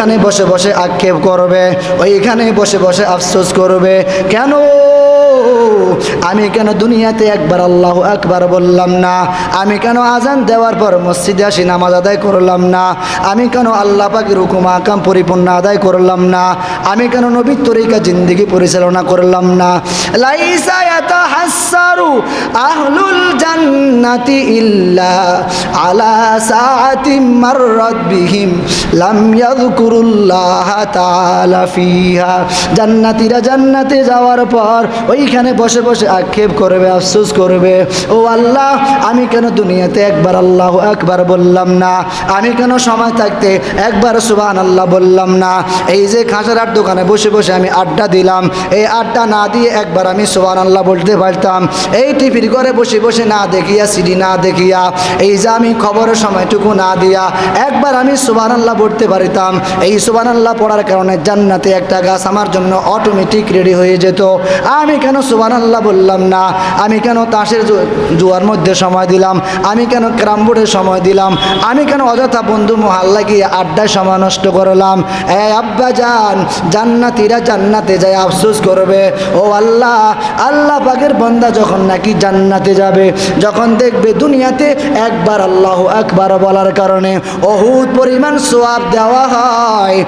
এখানে বসে বসে আক্ষেপ করবে ওইখানে বসে বসে আফসোস করবে। কেন আমি কেন দুনিয়াতে একবার আল্লাহ একবার বললাম না? আমি কেন আজান দেওয়ার পর মসজিদে আসি নামাজ আদায় করলাম না? আমি কেন আল্লাহ পাকের হুকুম আকাম পরিপূর্ণ আদায় করলাম না? আমি কেন নবীর তরিকা জিন্দিগি পরিচালনা করলাম না? জান্নাতীরা জান্নাতে যাওয়ার পর ওইখানে বসে বসে আক্ষেপ করবে, আফসোস করবে। ও আল্লাহ, আমি কেন দুনিয়াতে একবার আল্লাহ একবার বললাম না? আমি কেন সময় থাকতে একবার সুবান আল্লাহ বললাম না? এই যে খাঁচারার দোকানে বসে বসে আমি আড্ডা দিলাম, এই আড্ডা না দিয়ে একবার আমি সুবান আল্লাহ বলতে পারতাম। এই টিভির ঘরে বসে বসে না দেখিয়া, সিডি না দেখিয়া, এই যে আমি খবরের সময়টুকু না দিয়া একবার আমি সুবান আল্লাহ পড়তে পারিতাম। এই সুবান আল্লাহ পড়ার কারণে জান্নাতে একটা গাছ আমার জন্য অটোমেটিক রেডি হয়ে যেত। আমি কেন সুবান আল্লাহ বললাম না। আমি কেন তাসের জুয়ার মধ্যে সময় দিলাম? আমি কেন ক্রাম বোর্ডের সময় দিলাম? আমি কেন অযথা বন্ধু মহাল্লা গিয়ে আড্ডায় সময় নষ্ট করলাম? এ আব্বা যান জান্নাতিরা জান্নাতে যায় আফসোস করবে। ও আল্লাহ আল্লাহ পাকের বন্দা যখন নাকি জান্নাতে যাবে, যখন দেখবে দুনিয়াতে একবার আল্লাহ একবার বলার কারণে অহুত পরিমাণ সোয়াব দেওয়া হয়।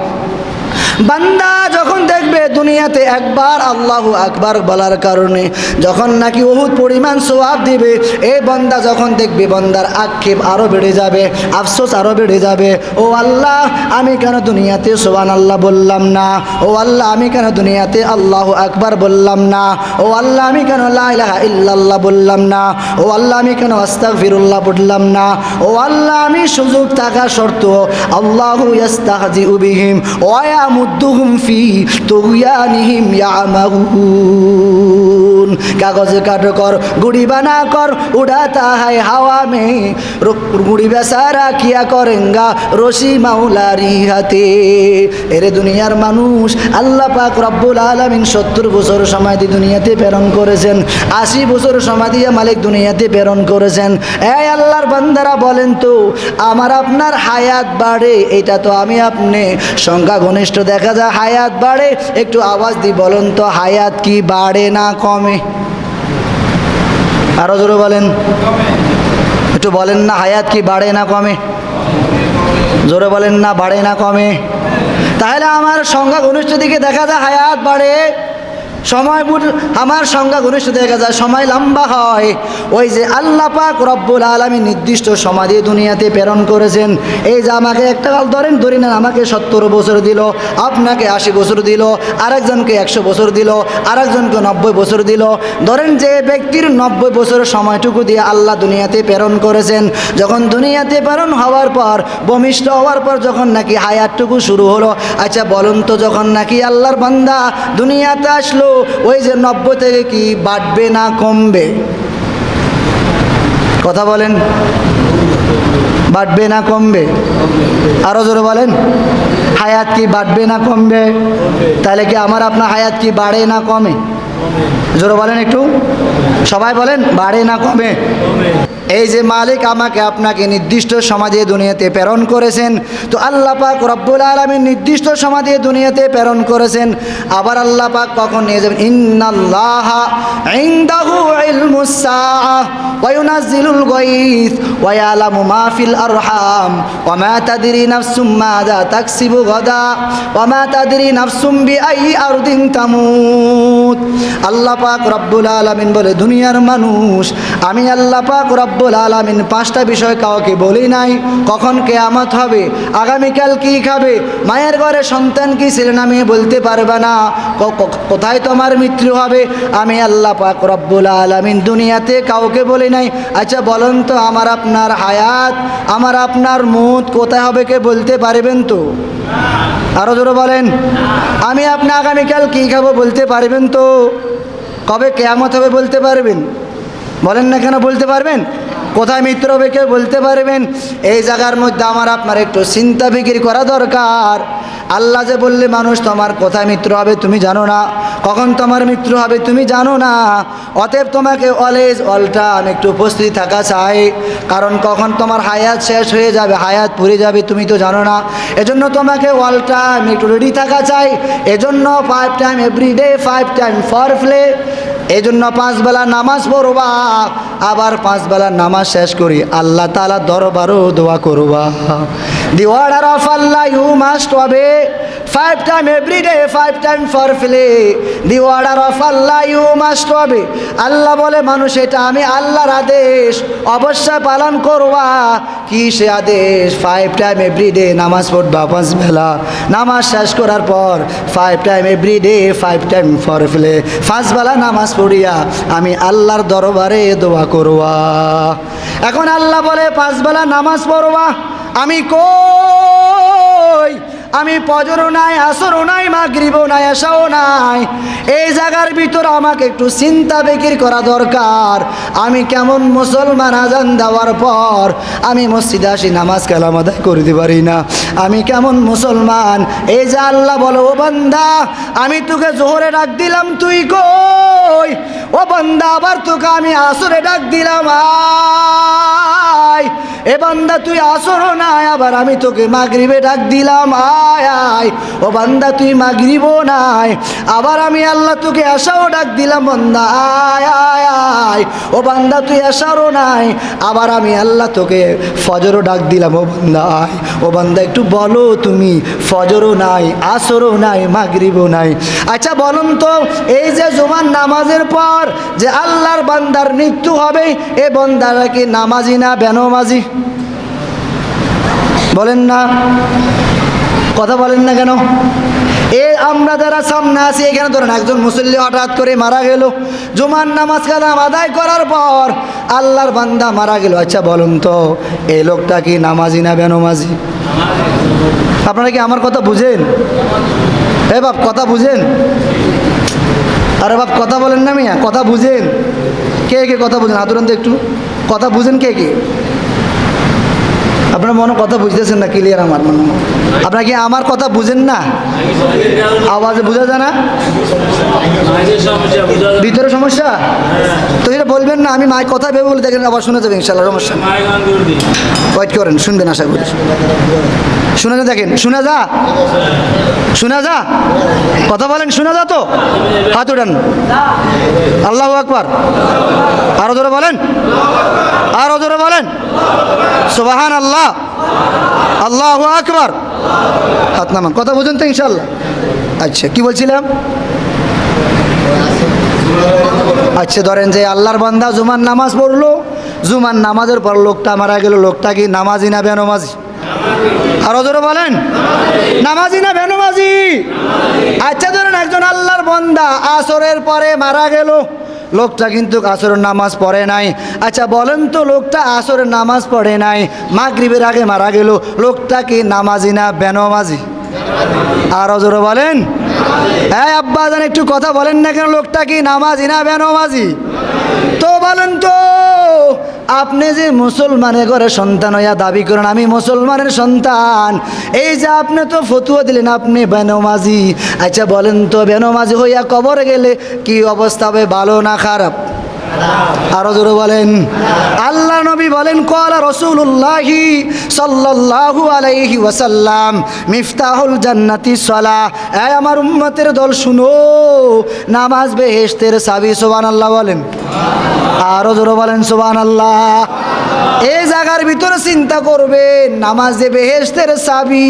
বান্দা যখন দেখবে দুনিয়াতে একবার আল্লাহ আকবার বলার কারণে, যখন নাকি বহুত পরিমাণ সোয়াব দিবে এই বন্দা যখন দেখবে বন্দার আক্ষেপ আরও বেড়ে যাবে, আফসোস আরও বেড়ে যাবে, ও আল্লাহ, আমি কেন দুনিয়াতে সোয়ান আল্লাহ বললাম না? ও আল্লাহ, আমি কেন দুনিয়াতে আল্লাহ আকবার বললাম না? ও আল্লাহ, আমি কেন লা ইলাহা ইল্লাল্লাহ বললাম না? ও আল্লাহ, আমি কেন আস্তাক ফিরুল্লাহ বললাম না? ও আল্লাহ, আমি সুযোগ থাকা শর্ত, আল্লাহু ইয়াস্তাহজি বিহিম ওয়া يمدهم في طغيانهم يعمهون. কাগজে কাটো কর, গুড়ি বানা কর উড়াতা হায় হাওয়া মে। গুড়ি বেসারা কিয়া করেঙ্গা, রশি মাওলারি হাতে। এরে দুনিয়ার মানুষ, আল্লাহ পাক রব্বুল আলমিন সত্তর বছর সমাধি দুনিয়াতে প্রেরণ করেছেন, আশি বছর সমাধি মালিক দুনিয়াতে প্রেরণ করেছেন। এই আল্লাহর বান্দারা বলেন তো, আমার আপনার হায়াত বাড়ে, এটা তো আমি আপনি। সংখ্যা ঘনিষ্ঠ দেখা যায়, হায়াত বাড়ে, একটু আওয়াজ দি বলেন তো, হায়াত কি বাড়ে না কমে? আরও জোরে বলেন। একটু বলেন না, হায়াত কি বাড়ে না কমে? জোরে বলেন না, বাড়ে না কমে? তাহলে আমার সংখ্যা ঘনিষ্ঠ দিকে দেখা যায় হায়াত বাড়ে সময় আমার সংখ্যা ঘনিষ্ঠ দেখা যায় সময় লম্বা হয়। ওই যে আল্লাহ পাক রব্বুল আলমী নির্দিষ্ট সময় দিয়ে দুনিয়াতে প্রেরণ করেছেন। এই যে আমাকে একটা কাল ধরেন, ধরি না, আমাকে সত্তর বছর দিল, আপনাকে আশি বছর দিল, আরেকজনকে একশো বছর দিল, আরেকজনকে নব্বই বছর দিল। ধরেন যে ব্যক্তির নব্বই বছরের সময়টুকু দিয়ে আল্লাহ দুনিয়াতে প্রেরণ করেছেন। যখন দুনিয়াতে প্রেরণ হওয়ার পর বমিষ্ঠ হওয়ার পর যখন নাকি হায়াতটুকু শুরু হলো আচ্ছা বলুন তো, যখন নাকি আল্লাহর বান্দা দুনিয়াতে আসলো ওই যে নব্বই থেকে কি বাড়বে না কমবে? কথা বলেন। বাড়বে না কমবে? আরও জোরে বলেন। হায়াত কি বাড়বে না কমবে? তাহলে কি আমার আপনার হায়াত কি বাড়ে না কমে? জোরে বলেন একটু। সবাই বলেন, বাড়ে না কমে? এই যে মালিক আমাকে আপনাকে নির্দিষ্ট সমাজে দুনিয়াতে প্রেরণ করেছেন, তো আল্লাহ পাক রব্বুল আলমীর নির্দিষ্ট সমাজে দুনিয়াতে প্রেরণ করেছেন। আবার আল্লাহ পাক কখন নিয়ে যাবেন? আল্লাহ পাক রব্বুল আলামিন বলে, দুনিয়ার মানুষ, আমি আল্লাহ পাক রব্বুল আলামিন পাঁচটা বিষয় কাউকে বলি নাই। কখন কেয়ামত হবে? আগামীকাল কি খাবে? মায়ের ঘরে সন্তান কি ছেলে না মেয়ে বলতে পারবে না। কোথায় তোমার মৃত্যু হবে? আমি আল্লাহ পাক রব্বুল আলামিন দুনিয়াতে কাউকে বলি নাই। আচ্ছা বলুন তো, আমার আপনার হায়াত, আমার আপনার মুদ কোথায় হবে কে বলতে পারবেন তো? আরও জোরে বলেন। আমি আপনি আগামীকাল কী খাব বলতে পারবেন তো? কবে কেয়ামত হবে বলতে পারবেন? বলেন না কেন বলতে পারবেন? কোথায় মিত্র হবে কেউ বলতে পারবেন? এই জায়গার মধ্যে আমার আপনার একটু চিন্তা বিক্রি করা দরকার। আল্লাহ যে বললে মানুষ, তোমার কোথায় মিত্র হবে তুমি জানো না। কখন তোমার মিত্র হবে তুমি জানো না। অতএব তোমাকে অলওয়েজ অল টাইম একটু উপস্থিত থাকা চাই। কারণ কখন তোমার হায়াত শেষ হয়ে যাবে, হায়াত পুড়ে যাবে, তুমি তো জানো না। এজন্য তোমাকে অল টাইম একটু রেডি থাকা চাই। এজন্য five time every day five time for pray এই জন্য পাঁচ বেলা নামাজ পড়বা, আবার পাঁচ বেলা নামাজ শেষ করি। আল্লাহ তালা দরবারও দোয়া করবা। The order of Allah you must হবে। Five time every day five time for pray the order of Allah you must হবে আল্লাহ বলে, মানুষ, এটা আমি আল্লাহর আদেশ। অবশ্যই পালন করবা। কি সে আদেশ? ফাইভ টাইম এভরি ডে নামাজ পড়বা, পাঁচ বেলা। নামাজ শেষ করার পর five time every day five time for ফেলে পাঁচ বেলা নামাজ পড়িয়া আমি আল্লাহর দরবারে দোয়া করবা। এখন আল্লাহ বলে, পাঁচ বেলা নামাজ পড়বা। আমি কই আমি পজরও নাই, আসরও নাই, মাগরিবও নাই, আশাও নাই। এই জায়গার ভিতর আমাকে একটু চিন্তা বেকির করা দরকার। আমি কেমন মুসলমান আজান দেওয়ার পর আমি মসজিদে আসি, নামাজ কালাম আদায় করতে পারি না। আমি কেমন মুসলমান? এই যে আল্লাহ বলো, ও বান্দা, আমি তোকে জোহরে ডাক দিলাম, তুই কই? ও বান্দা, আবার তোকে আমি আসরে ডাক দিলাম এ বান্দা, তুই আসরও নাই, আবার আমি তোকে মাগরিবে ডাক দিলাম, আয়। আয়, ও বান্দা, তুই মাগরিবও নাই। আবার আমি আল্লাহ তোকে আশাও ডাক দিলাম, বান্দা, আয় আয় আয়। ও বান্দা, তুই আশারও নাই। আবার আমি আল্লাহ তোকে ফজরও ডাক দিলাম, ও বান্দা, আয়। ও বান্দা, একটু বলো তুমি, ফজরও নাই, আসরও নাই, মাগরিবও নাই। আচ্ছা বলুন তো, এই যে জুমার নামাজের পর যে আল্লাহর বান্দার মৃত্যু হবে, এ বান্দারা কি নামাজি না বেনমাজি? বলেন না। কথা বলেন না কেন? এ আমরা যারা সামনে আছি, এখানে ধরেন একজন মুসল্লি হঠাৎ করে মারা গেল। জুমার নামাজ কালাম আদায় করার পর আল্লাহর বান্দা মারা গেল। আচ্ছা বলুন তো, এই লোকটা কি নামাজি না বেনমাজি? আপনারা কি আমার কথা বুঝেন? এ বাপ, কথা বুঝেন? আরে বাপ, কথা বলেন না মিয়া, কথা বুঝেন। কে কে কথা বুঝেন? আদরন্ত একটু। কথা বুঝেন কে কে? আপনার মনে কথা বুঝতেছেন না ক্লিয়ার আমার মনে। আপনারা কি আমার কথা বুঝেন না? আওয়াজে বোঝা যায় না? ভিতরে সমস্যা? তো এটা বলবেন না, আমি মায়ের কথা ভেবে বলে, দেখেন আবার শুনে যাবেন ইনশাল্লাহ সমস্যা ওয়েট করেন, শুনবেন, আশা করি। শুনে যা, দেখেন, শুনে যা। শুনে যা। কথা বলেন, শুনে যা তো। হাত উঠান। আল্লাহ আকবার। আরও জোরে বলেন। আরও জোরে বলেন। সুবাহান আল্লাহ আল্লাহ আকবার। হাত নামান। কথা বুঝুন তো ইনশাল্লাহ আচ্ছা কি বলছিলাম? আচ্ছা ধরেন যে আল্লাহর বান্দা জুমার নামাজ পড়ল, জুমার নামাজের পর লোকটা মারা গেল, লোকটা কি নামাজি না বেনমাজি? আরও জোরে বলেন। নামাজি না বেনমাজি? আচ্ছা ধরেন একজন আল্লাহর বন্দা আসরের পরে মারা গেল লোকটা কিন্তু আসরের নামাজ পড়ে নাই। আচ্ছা বলেন তো, লোকটা আসরের নামাজ পড়ে নাই, মাগরিবের আগে মারা গেল, লোকটা কি নামাজি না বেনমাজি? আর জোরে বলেন। হ্যাঁ আব্বা, জান, একটু কথা বলেন না কেন, লোকটা কি নামাজি না বেনমাজি? তো বলেন তো। আপনি যে মুসলমানের ঘরে সন্তান হইয়া দাবি করেন, আমি মুসলমানের সন্তান। এই যে আপনি তো ফতুয়া দিলেন, আপনি বেনমাজি। আচ্ছা বলেন তো, বেনমাজি হইয়া কবর গেলে কি অবস্থা হবে? ভালো না খারাপ? আরও জোরে বলেন, আল্লাহ নবী বলেন কলা রসুল্লাহি সাল্লাহু আলাইহি ওয়াসাল্লাম, মিফতাহুল জান্নাতি সলা। এই আমার উম্মতের দল শুনো, নামাজ বেহেশতের সাবি, সুবহানাল্লাহ বলেন। আরও জোরে বলেন, সুবহানাল্লাহ। এই জায়গার ভিতরে চিন্তা করবে, নামাজ বেহেস্তের চাবি।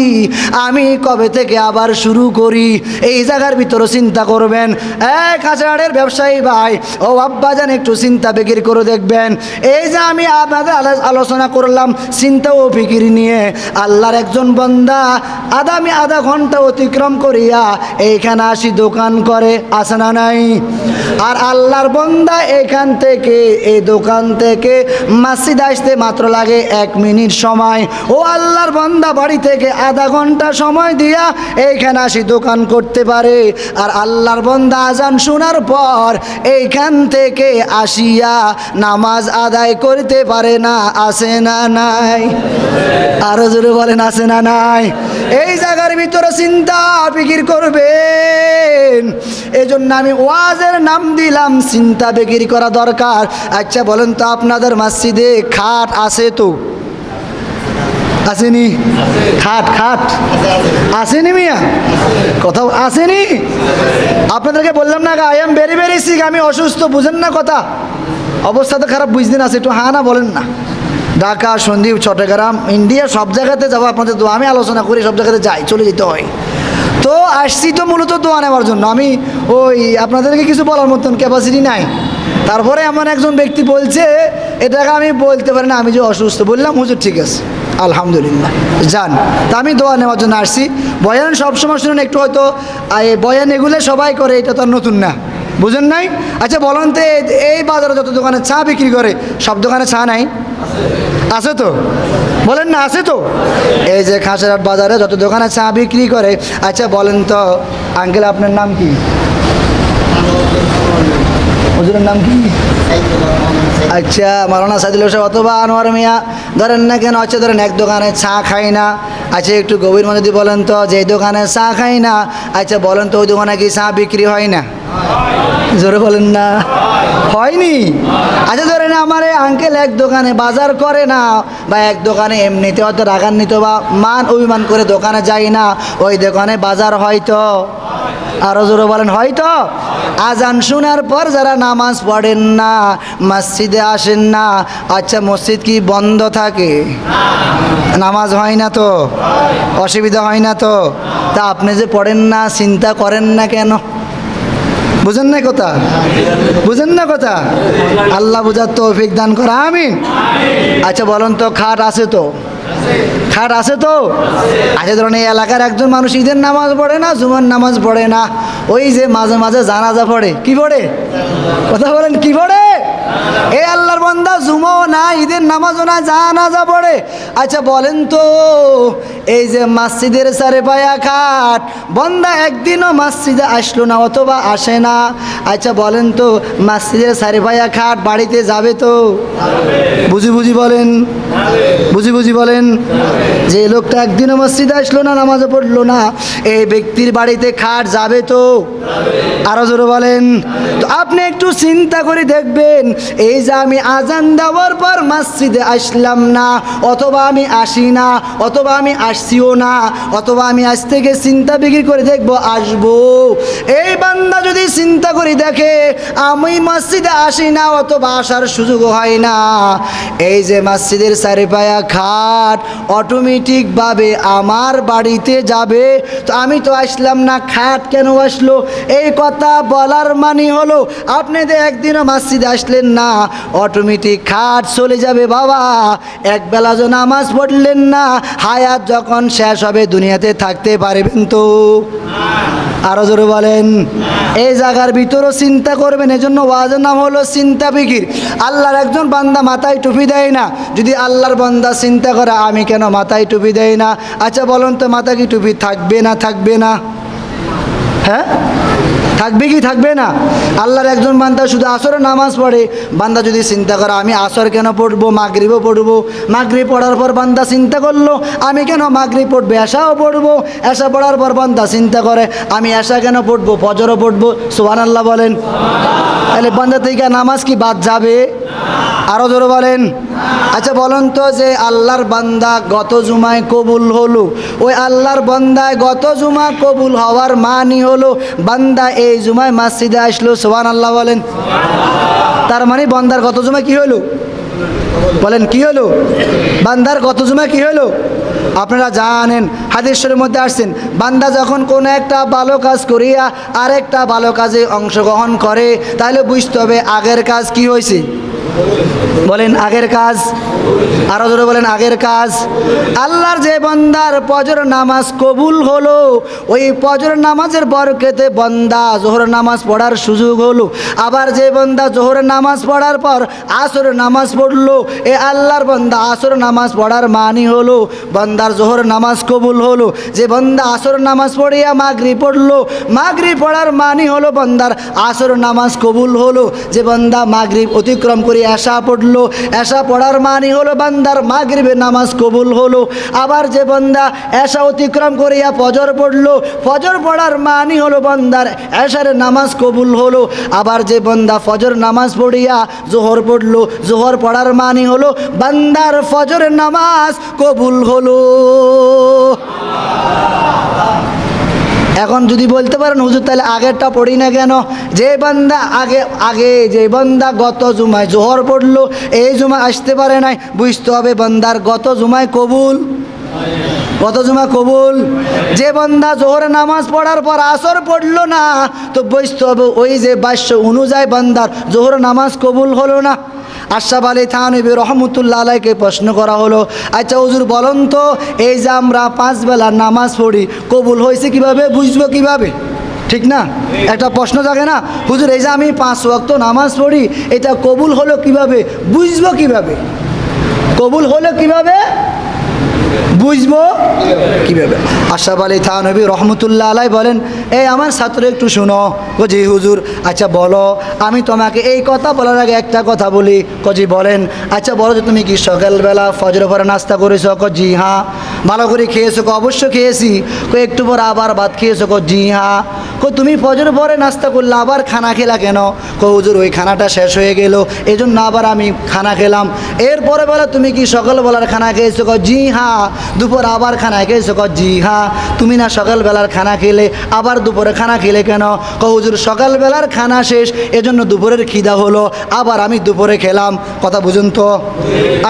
আমি কবে থেকে আবার শুরু করি? এই জায়গার ভিতরে চিন্তা করবেন। এক হাজারের ব্যবসায়ী ভাই, ও আব্বাজান একটু চিন্তা বেকির করে দেখবেন। এই যে আমি আপনাদের আলোচনা করলাম, চিন্তা ও ফিকির নিয়ে। আল্লাহর একজন বন্দা আধা আমি আধা ঘণ্টা অতিক্রম করিয়া এইখানে আসি দোকান করে আসে না নাই? আর আল্লাহর বন্দা এখান থেকে, এই দোকান থেকে মসজিদ আসতে মাত্র লাগে এক মিনিট সময়। ও আল্লাহর বন্দা, বাড়ি থেকে আধা ঘণ্টা সময় দিয়া এইখানে আসি দোকান করতে পারে। আর আল্লাহর বন্দা আজান শোনার পর এইখান থেকে আসিয়া নামাজ আদায় করতে পারে না আসে না নাই? আরও জোরে বলেন আসে না নাই? এই জায়গার ভিতরে চিন্তা ফিকির করবেন। এই জন্য আমি ওয়াজের নাম দিলাম, চিন্তা বিক্রি করা দরকার। আচ্ছা বলেন তো আপনাদের মসজিদে খাট আছে তো? আসেনি? খাট খাট? আসেনি মিয়া? কোথাও আসেনি? আপনাদেরকে বললাম না I am very very sick আমি অসুস্থ, বুঝেন না কথা। অবস্থা তো খারাপ বুঝদিন আছে একটু হ্যাঁ না বলেন না। ঢাকা সন্দীপ চট্টগ্রাম, ইন্ডিয়া, সব জায়গাতে যাব আপনাদের তো আমি আলোচনা করি, সব জায়গাতে যাই, চলে যেতে হয়। তো আসছি তো মূলত দোয়া নেওয়ার জন্য। আমি ওই আপনাদেরকে কিছু বলার মতন ক্যাপাসিটি নাই। তারপরে এমন একজন ব্যক্তি বলছে এটাকে আমি বলতে পারি না? আমি যে অসুস্থ। বললাম, হুজুর, ঠিক আছে। আলহামদুলিল্লাহ, যান। তা আমি দোয়া নেওয়ার জন্য আসছি। বয়ান সবসময় শুনুন, একটু হয়তো বয়ান এগুলো সবাই করে, এটা তো আর নতুন না। বুঝেন নাই? আচ্ছা বলেন তো এই বাজারে যত দোকানে চা বিক্রি করে, সব দোকানে চা নাই? আছে তো? বলেন না, আছে তো? এই যে খাসেরহাট বাজারে যত দোকানে চা বিক্রি করে। আচ্ছা বলেন তো, আঙ্কেল, আপনার নাম কি? নাম কি? আচ্ছা মারানা সাদিল হোসেন অথবা আনোয়ার মিয়া। ধরেন না কেন আচ্ছা ধরেন এক দোকানে চা খাই না। আচ্ছা একটু গভীর মধ্যে দিয়ে বলেন তো, যে দোকানে চা খাই না আচ্ছা বলেন তো, ওই দোকানে কি চা বিক্রি হয় না? জোরে বলেন না। হয়নি। আচ্ছা ধরেন আমার এই আঙ্কেল এক দোকানে বাজার করে না। বা এক দোকানে এমনিতে হয়তো রাগান্বিত বা মান অভিমান করে দোকানে যায় না, ওই দোকানে বাজার হয়তো আরও জোরে বলেন হয়তো আজান শোনার পর যারা নামাজ পড়েন না, মসজিদে আসেন না আচ্ছা মসজিদ কি বন্ধ থাকে? নামাজ হয় না তো? অসুবিধা হয় না তো? তা আপনি যে পড়েন না, চিন্তা করেন না কেন? বুঝেন না কথা? বুঝেন না কথা? আল্লাহ বুঝার তৌফিক দান করা আমি আচ্ছা বলুন তো, খাট আছে তো? খাট আছে তো? আছে ধরুন এই এলাকার একজন মানুষ ঈদের নামাজ পড়ে না, জুমার নামাজ পড়ে না? ওই যে মাঝে মাঝে জানাজা পড়ে, কি পড়ে? কথা বলেন, কি পড়ে? এ আল্লাহর বন্দা জুমাও না ঈদের নামাজও না জানাজা পড়ে। আচ্ছা বলেন তো, এই যে মসজিদের সারে পায়া খাট, বন্দা একদিনও মসজিদে আসলো না অথবা আসে না। আচ্ছা বলেন তো, মসজিদের সারে পায়া খাট, বাড়িতে যাবে তো? বুঝি বুঝি বলেন, বুঝি বুঝি বলেন, যে লোকটা একদিনও মসজিদে আসলো না নামাজে পড়ল না, এই ব্যক্তির বাড়িতে খাট যাবে তো? আরও জোরে বলেন। তো আপনি একটু চিন্তা করে দেখবেন এই যে আমি আজান দেওয়ার পর মসজিদে আসলাম না, অথবা আমি আসি না, অথবা আমি আসছিও না, অথবা আমি আজ থেকে চিন্তা বিক্রি করে দেখব আসব। এই বান্দা যদি চিন্তা করি দেখে, আমি মসজিদে আসি না, অথবা আসার সুযোগ হয় না। এই যে মসজিদের চারিপায়া খাট অটোমেটিকভাবে আমার বাড়িতে যাবে। তো আমি তো আসলাম না খাট কেন আসলো? এই কথা বলার মানে হলো, আপনি তো একদিনও মসজিদে আসলেন না অটোমেটিক খাট চলে যাবে বাবা। একবেলা যে নামাজ পড়লেন না, হায়াত যখন শেষ হবে দুনিয়াতে থাকতে পারবেন তো। আরও জোরে বলেন, এই জায়গার ভিতরও চিন্তা করবেন, এজন্য ওয়াজের নাম হলো চিন্তা ফিকির। আল্লাহর একজন বান্দা মাথায় টুপি দেয় না, যদি আল্লাহর বান্দা চিন্তা করে, আমি কেন মাথায় টুপি দেয় না? আচ্ছা বলুন তো, মাথা কি টুপি থাকবে না থাকবে না? হ্যাঁ? থাকবে কি থাকবে না? আল্লাহর একজন বান্দা শুধু আসরে নামাজ পড়ে। বান্দা যদি চিন্তা করে, আমি আসর কেন পড়ব? মাগরিবও পড়ব। মাগরিব পড়ার পর বান্দা চিন্তা করল, আমি কেন মাগরিব পড়ব? এসাও পড়ব। এসা পড়ার পর বান্দা চিন্তা করে, আমি এসা কেন পড়ব? ফজরও পড়ব? সোহান আল্লাহ বলেন। তাহলে বান্দা থেকে নামাজ কি বাদ যাবে? আরও জোরে বলেন। আচ্ছা বলুন তো যে আল্লাহর বান্দা গত জুমায় কবুল হলো? ওই আল্লাহর বান্দায় গত জুমা কবুল হওয়ার মানি হলো, বান্দা এই জুমায় মসজিদে আসলো সোহান আল্লাহ বলেন। তার মানে বান্দার গত জুমায় কি হলো? বলেন, কি হলো? বান্দার গত জুমায় কি হলো? আপনারা জানেন, হাদিসের মধ্যে আসছেন, বান্দা যখন কোনো একটা ভালো কাজ করিয়া আরেকটা ভালো কাজে অংশগ্রহণ করে, তাহলে বুঝতে হবে আগের কাজ কি হয়েছে। বলেন আগের কাজ, আরও জোরে বলেন আগের কাজ। আল্লাহর যে বন্দার পজর নামাজ কবুল হলো, ওই পজর নামাজের বরকেতে বন্দা জোহর নামাজ পড়ার সুযোগ হলো। আবার যে বন্দা জোহর নামাজ পড়ার পর আসর নামাজ পড়ল, এ আল্লাহর বন্দা আসর নামাজ পড়ার মানি হলো। বন্দার জোহর নামাজ কবুল হলো, যে বন্দা আসর নামাজ পড়িয়া মাগরি পড়ল, মাগরি পড়ার মানি হলো বন্দার আসর নামাজ কবুল হলো। যে বন্দা মাগরিব অতিক্রম করে আসা পড়ল এশা পড়ার মানি হলো, বান্দার মাগরিবের নামাজ কবুল হলো। আবার যে বন্দা এশা অতিক্রম করিয়া ফজর পড়ল, ফজর পড়ার মানি হলো, বন্দার এশারের নামাজ কবুল হলো। আবার যে বন্দা ফজর নামাজ পড়িয়া জোহর পড়ল, জোহর পড়ার মানি হলো, বান্দার ফজরের নামাজ কবুল হলো। এখন যদি বলতে পারেন, হুজুর, তাহলে আগেরটা পড়ি না কেন? যে বান্দা আগে আগে যে বান্দা গত জুমায় জোহর পড়ল, এই জুমা আসতে পারে নাই, বুঝতে হবে বান্দার গত জুমায় কবুল। কত জুমা কবুল। যে বন্দা জোহর নামাজ পড়ার পর আসর পড়ল না, তো বুঝতে হবে ওই যে বাস্য অনুযায়ী বান্দার জোহর নামাজ কবুল হলো না। আশাফ আলী থানবী রহমতুল্লা আলাইকে প্রশ্ন করা হলো আচ্ছা হুজুর বলুন তো, এই যে আমরা পাঁচ বেলা নামাজ পড়ি, কবুল হয়েছে কীভাবে, বুঝব কীভাবে? ঠিক না? একটা প্রশ্ন থাকে না? হুজুর, এই যে আমি পাঁচ ওয়াক্ত নামাজ পড়ি, এটা কবুল হলো কীভাবে, বুঝব কীভাবে? কবুল হলো কীভাবে? বুঝব? কীভাবে? আশাফ আলী থানবী রহমতুল্লাহ আলাই বলেন, এই আমার ছাত্র একটু শুনো। কজি হুজুর আচ্ছা বলো, আমি তোমাকে এই কথা বলার আগে একটা কথা বলি। কজি বলেন আচ্ছা বলো যে তুমি কি সকালবেলা ফজর পরে নাস্তা করেছ? কজি হ্যাঁ। ভালো করে খেয়েছো অবশ্য খেয়েছি। একটু পরে আবার ভাত খেয়েছো? কজি হ্যাঁ। কো তুমি ফজর পরে নাস্তা করলে আবার খানা খেলা কেন? কো হুজুর, ওই খানাটা শেষ হয়ে গেল এই জন্য আবার আমি খানা খেলাম। এরপরে বলে, তুমি কি সকালবেলার খানা খেয়েছো? ক জি হ্যাঁ দুপুর আবার খানা খেয়েছো? ক জি হ্যাঁ তুমি না সকালবেলার খানা খেলে, আবার দুপুরে খানা খেলে কেন? ক হুজুর, সকালবেলার খানা শেষ, এজন্য দুপুরের খিদা হলো, আবার আমি দুপুরে খেলাম। কথা বুঝুন তো?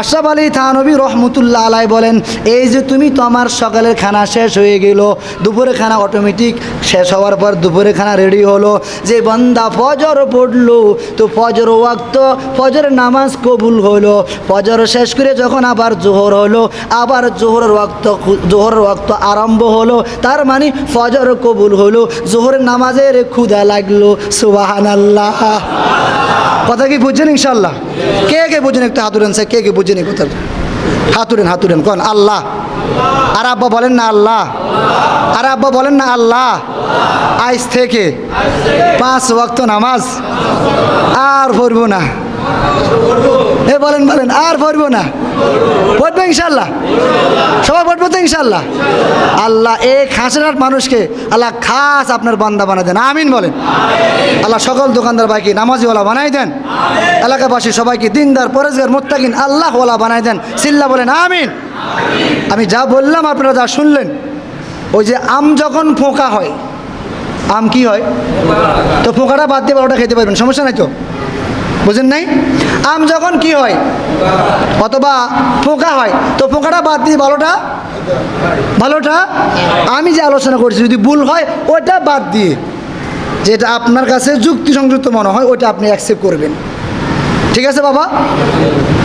আশরাফ আলী থানবী রহমতুল্লাহ আলাই বলেন, এই যে তুমি তোমার সকালের খানা শেষ হয়ে গেল, দুপুরে খানা অটোমেটিক শেষ হওয়ার পর দুপুরে খানা রেডি হলো। যে বন্দা ফজর পড়ল, তো ফজর ওয়াক্ত ফজর নামাজ কবুল হলো। ফজর শেষ করে যখন আবার জোহর হলো, আবার জোহরের ওয়াক্ত জোহরের ওয়াক্ত আরম্ভ হলো। তার মানে ফজর কবুল হলো, জোহরের নামাজের ক্ষুদা লাগল। সুবাহান আল্লাহ কথা কি বুঝছেন ইনশাল্লাহ কে কে বুঝেন? একটু হাতুরেন স্যার, কে কে এই কথা হাতুরেন হাতুরেন, কন? আল্লাহ। আর আব্বা বলেন না আল্লাহ। আর আব্বা বলেন না আল্লাহ। আজ থেকে পাঁচ ওয়াক্ত নামাজ। আর পড়ব না। এ বলেন বলেন, আর পড়ব না। পড়বে ইনশাল্লাহ সবাই পড়ব তো ইনশাল্লাহ আল্লাহ এই খাসেরাট মানুষকে আল্লাহ খাস আপনার বান্দা বানাই দেন। আমিন বলেন। আল্লাহ সকল দোকানদার বাইকে নামাজিওয়ালা বানাই দেন। এলাকাবাসী সবাইকে দিনদার পরেজগার মোত্তাকিন, আল্লাহওয়ালা বানাই দেন। সিল্লা বলেন, আমিন। আমি যা বললাম, আপনারা যা শুনলেন, ওই যে আম যখন ফোঁকা হয়, আম কি হয়? তো ফোঁকাটা বাদ দিয়ে বারোটা খেতে পারবেন, সমস্যা নাই তো? বুঝেন নাই? আম যখন কি হয়? অথবা ফোঁকা হয়, তো ফোঁকাটা বাদ দিয়ে ভালোটা? ভালোটা? আমি যে আলোচনা করছি, যদি ভুল হয় ওটা বাদ দিয়ে যেটা আপনার কাছে যুক্তি সংযুক্ত মনে হয় ওটা আপনি অ্যাকসেপ্ট করবেন। ঠিক আছে বাবা?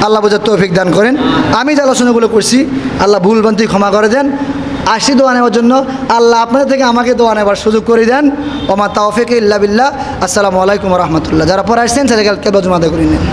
আল্লাহ বোঝার তৌফিক দান করেন। আমি যে আলোচনাগুলো করছি, আল্লাহ ভুল বান্তি ক্ষমা করে দেন। আসি দোয়া নেওয়ার জন্য। আল্লাহ আপনাদের থেকে আমাকে দোয়া নেওয়ার সুযোগ করে দেন। ওমা তাওফিক ইল্লা বিল্লাহ। আসসালামু আলাইকুম রহমতুল্লাহ। যারা পরে আসছেন সেটা কেবল জমা করে নেন।